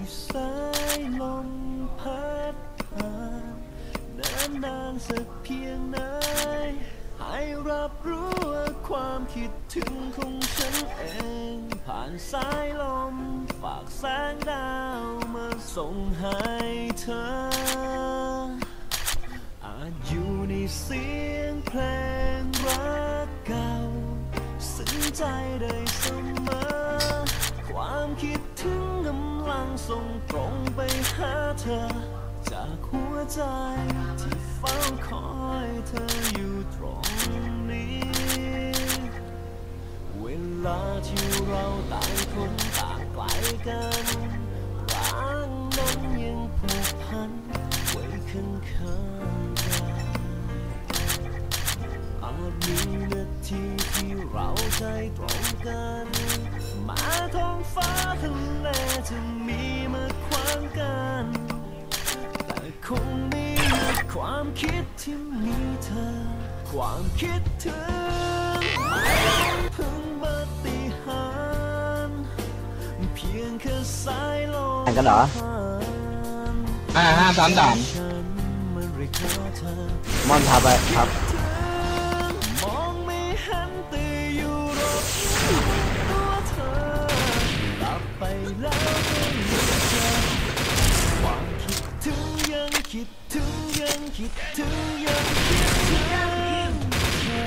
ที่สายลมพัดผ่านนานนานสักเพียงไหนให้รับรู้ว่าความคิดถึงของฉันเอง ผ่านสายลม ฝากแสงดาวมาส่งให้เธอ อาจอยู่ในเสียงเพลงรักเก่าสึงใจได้เสมอความคิดถึง กำลังส่งตรงไปหาเธอ จากหัวใจที่เฝ้าคอยเธออยู่ตรงนี้ เวลาที่เราต่างคนต่างไกลกันรักนั้นยังผูกพันไว้ข้างข้างๆกันอาจมีนาทีที่เราใจตรงกัน ความคิดที่มีเธอ ความคิดถึงไม่พึงปาฏิหาริย์เพียงแค่สายลมแข่งกันเหรอผ่านอ่าห้าสามสามฉันมาเรียกหาเธอมอนพาไปครับ คิดถึงยังคิดถึงเธอ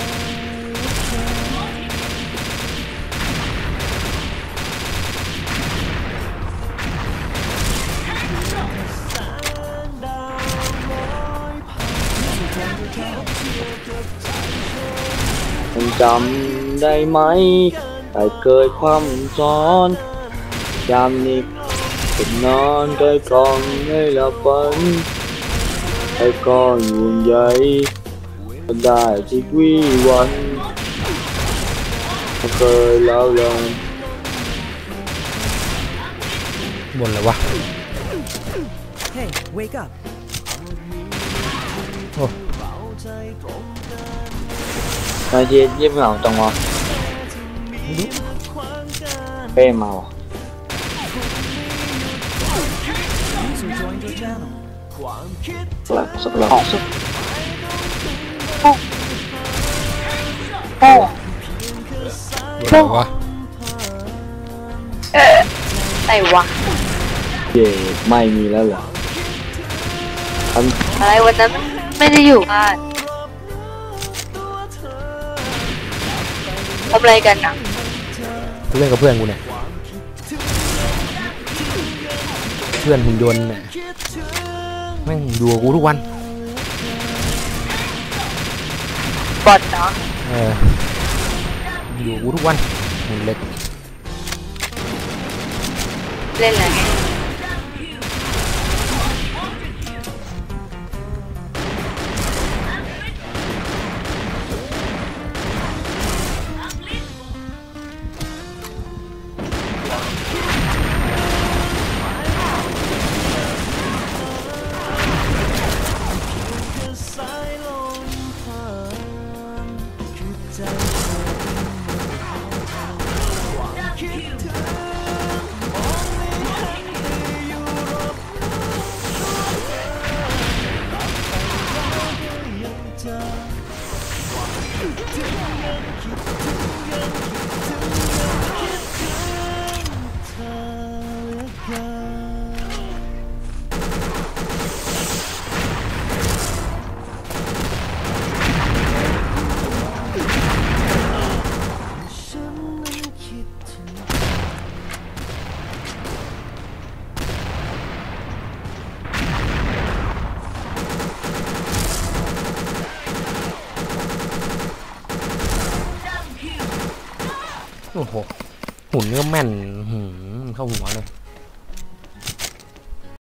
แสงดาวลอยผ่านที่ฉันจะแค่เทียบกับใจเธอคุณจำได้ไหมแต่เกิดความซ้อนยามนี้ผมนอนใกล้กองให้หลับฝัน ไอ้ก้อนห่วงใยก็ได้ที่วิวันไม่เคยเล่าลงบนเลยวะ Hey, wake up. โอ้นายเทียยิ้มเหงาจังวะเป้เมา User joined your channel. หลักสักหลักสักบนเลยวะไหนวะเย่ไม่มีแล้วเหรอทอะไรวันนั้นไม่ได้อยู่บ้านทำอะไรกันอะกูเล่นกับเพื่อนกูเนี่ยเพื่อนหุ่นยนต์เนี่ย แม่งดูกับกูทุกวันบอดเนาะเออดูกับกูทุกวันหุ่นเล็ก เล่นอะไร คื โอ้โหหุ่นนี่ก็แม่นหืมเข้าหัวเลย